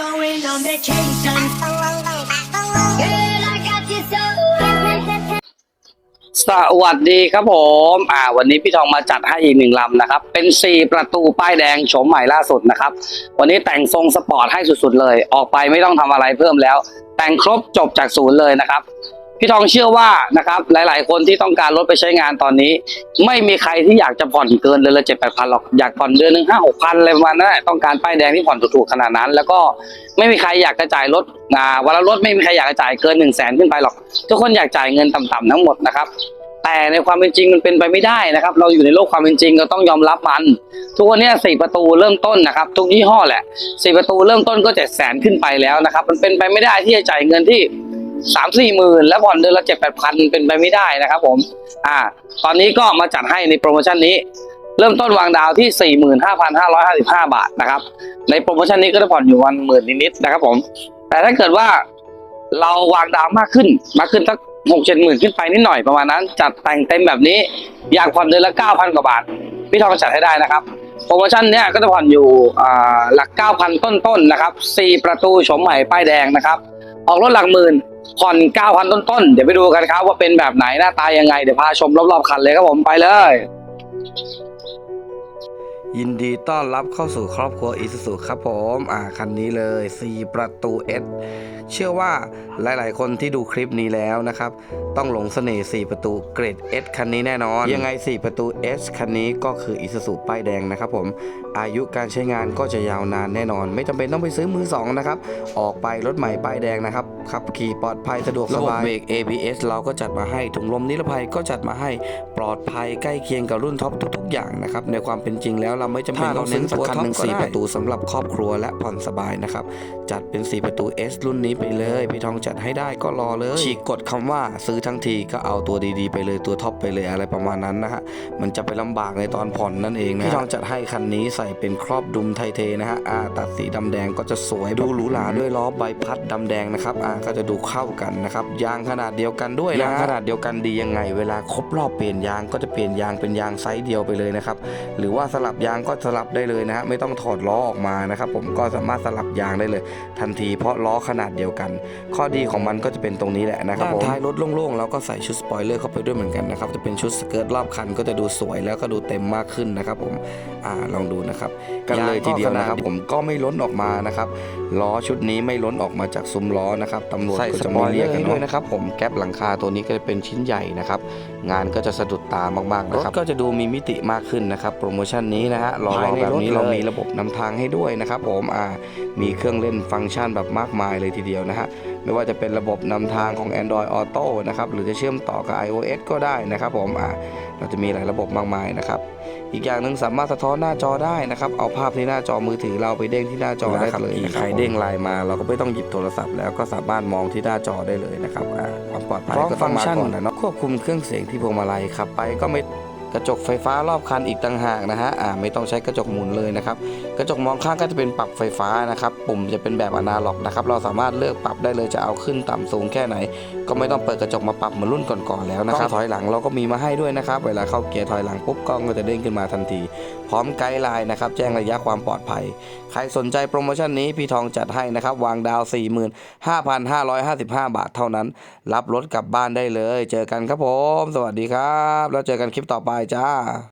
going on vacation. สวัสดีครับผม อ่า วันนี้พี่ทองมาจัดให้อีกหนึ่งลำนะครับ เป็น 4 ประตูป้ายแดงโฉมใหม่ล่าสุดนะครับ วันนี้แต่งทรงสปอร์ตให้สุดๆเลย ออกไปไม่ต้องทำอะไรเพิ่มแล้ว แต่งครบจบจากศูนย์เลยนะครับ พี่ทองเชื่อว่านะครับหลาย ๆ คนที่ต้องการรถไปใช้งานตอนนี้ ไม่มีใครที่อยากจะผ่อนเกินเดือนละเจ็ดแปดพันหรอกอยากผ่อนเดือนหนึ่งห้าหกพันอะไรประมาณนั้นต้องการป้ายแดงที่ผ่อนถูกๆขนาดนั้น แล้วก็ไม่มีใครอยากจะจ่ายรถอ่าวันละรถไม่มีใครอยากจะจ่ายเกินหนึ่งแสนขึ้นไปหรอก ทุกคนอยากจ่ายเงินต่ำๆทั้งหมดนะครับแต่ในความเป็นจริงมันเป็นไปไม่ได้นะครับ เราอยู่ในโลกความเป็นจริงเราต้องยอมรับมัน ทุกวันนี้สี่ประตูเริ่มต้นนะครับ ทุกยี่ห้อแหละสี่ประตูเริ่มต้นก็เจ็ดแสนขึ้นไปแล้วนะครับ มันเป็นไปไม่ได้ที่จะจ่ายเงินที่ สามสี่หมื่นแล้วผ่อนเดือนละเจ็ดแปดพันเป็นไปไม่ได้นะครับผมอ่าตอนนี้ก็มาจัดให้ในโปรโมชั่นนี้ เริ่มต้นวางดาวที่สี่หมื่นห้าพันห้าร้อยห้าสิบห้าบาทนะครับ ในโปรโมชั่นนี้ก็จะผ่อนอยู่วันหมื่นนิดๆนะครับผม แต่ถ้าเกิดว่าเราวางดาวมากขึ้นมากขึ้นสักหกเจ็ดหมื่นขึ้นไปนิดหน่อยประมาณนั้น จัดแต่งเต็มแบบนี้อยากผ่อนเดือนละเก้าพันกว่าบาท พี่ทองจัดให้ได้นะครับ โปรโมชั่นเนี้ยก็จะผ่อนอยู่อ่าหลักเก้าพันต้นๆนะครับสี่ประตูโฉมใหม่ป้ายแดงนะครับ ออกรถหลักหมื่น ผ่อนเก้าพันต้นๆ เดี๋ยวไปดูกันครับว่าเป็นแบบไหนหน้าตายังไง เดี๋ยวพาชมรอบๆคันเลยครับผมไปเลย ยินดีต้อนรับเข้าสู่ครอบครัวอีซูซูครับผมอ่าคันนี้เลย 4 ประตู S เชื่อว่าหลายๆ คนที่ดูคลิปนี้แล้วนะครับ ต้องหลงเสน่ห์ 4 ประตูเกรด S คันนี้แน่นอน ยังไง 4 ประตู S คันนี้ก็คืออีซูซูป้ายแดงนะครับผม อายุการใช้งานก็จะยาวนานแน่นอน ไม่จำเป็นต้องไปซื้อมือสองนะครับ ออกไปรถใหม่ป้ายแดงนะครับ ขับขี่ปลอดภัยสะดวกสบาย ระบบเบรก ABS เราก็จัดมาให้ ถุงลมนิรภัยก็จัดมาให้ ปลอดภัยใกล้เคียงกับรุ่นท็อปทุก ๆ อย่างนะครับ ในความเป็นจริงแล้วเราไม่จำเป็นต้องซื้อตัวท็อปก็ได้ประตูสำหรับครอบครัวและผ่อนสบายนะครับ จัดเป็น 4 ประตู S รุ่นนี้ไปเลย พี่ทองจัดให้ได้ก็รอเลย ฉีกกดคำว่าซื้อทั้งทีก็เอาตัวดีๆไปเลย ตัวท็อปไปเลยอะไรประมาณนั้นนะฮะ มันจะไปลำบากในตอนผ่อนนั่นเองนะ พี่ทองจัดให้คันนี้ใส่เป็นครอบดุมไทเทนะฮะอ่าตัดสีดำแดงก็จะสวย ดูหรูหราด้วยล้อใบพัดดำแดงนะครับอ่าก็จะดูเข้ากันนะครับยางขนาดเดียวกันด้วยนะยางขนาดเดียวกันดียังไง เวลาครบรอบเปลี่ยนยางก็จะเปลี่ยนยางเป็นยางไซส์เดียวไปเลยนะครับหรือว่าสลับยางก็สลับได้เลยนะฮะไม่ต้องถอดล้อออกมานะครับผมก็สามารถสลับยางได้เลย ทันทีเพราะล้อขนาดเดียวกัน ข้อดีของมันก็จะเป็นตรงนี้แหละนะครับผมท้ายรถโล่งๆเราก็ใส่ชุดสปอยเลอร์เข้าไปด้วยเหมือนกันนะครับจะเป็นชุดสเกิร์ตรอบคันก็จะดูสวยแล้วก็ดูเต็มมากขึ้นนะครับผมอ่าลองดูนะครับกันเลยทีเดียวนะครับผมก็ไม่ล้นออกมานะครับล้อชุดนี้ไม่ล้นออกมาจากซุ้มล้อนะครับตำรวจก็จะไม่เรียกกันด้วยนะครับผมแก๊ปหลังคาตัวนี้ก็จะเป็นชิ้นใหญ่นะครับงานก็จะสะดุดตามากๆนะครับรถก็จะดูมีมิติมากขึ้นนะครับโปรโมชั่นนี้นะฮะรอๆแบบนี้เรามีระบบนำทางให้ด้วยนะครับผมอ่ามีเครื่องเล่นฟังก์ชันแบบมากมายเลยทีเดียวนะฮะ ไม่ว่าจะเป็นระบบนำทางของ Android Auto นะครับหรือจะเชื่อมต่อกับ iOS ก็ได้นะครับผมอ่าเราจะมีหลายระบบมากมายนะครับอีกอย่างหนึ่งสามารถสะท้อนหน้าจอได้นะครับเอาภาพที่หน้าจอมือถือเราไปเด้งที่หน้าจอได้เลยนะครับใครเด้งไลน์มา เราก็ไม่ต้องหยิบโทรศัพท์แล้วก็สามารถมองที่หน้าจอได้เลยนะครับอ่าความปลอดภัยก็ต้องมาก่อนนะเนาะควบคุมเครื่องเสียงที่พวงมาลัยขับไปก็ไม่ กระจกไฟฟ้ารอบคันอีกต่างหากนะฮะอ่าไม่ต้องใช้กระจกหมุนเลยนะครับกระจกมองข้างก็จะเป็นปรับไฟฟ้านะครับปุ่มจะเป็นแบบอนาล็อกนะครับเราสามารถเลือกปรับได้เลยจะเอาขึ้นต่ำสูงแค่ไหน ก็ไม่ต้องเปิดกระจกมาปรับเหมือนรุ่นก่อนๆแล้วนะครับถอยหลังเราก็มีมาให้ด้วยนะครับเวลาเข้าเกียร์ถอยหลังปุ๊บกล้องก็จะเด้งขึ้นมาทันที พร้อมไกด์ไลน์นะครับแจ้งระยะความปลอดภัย ใครสนใจโปรโมชั่นนี้พี่ทองจัดให้นะครับวางดาว 45,555 บาทเท่านั้น รับรถกลับบ้านได้เลย เจอกันครับผม สวัสดีครับ แล้วเจอกันคลิปต่อไปจ้า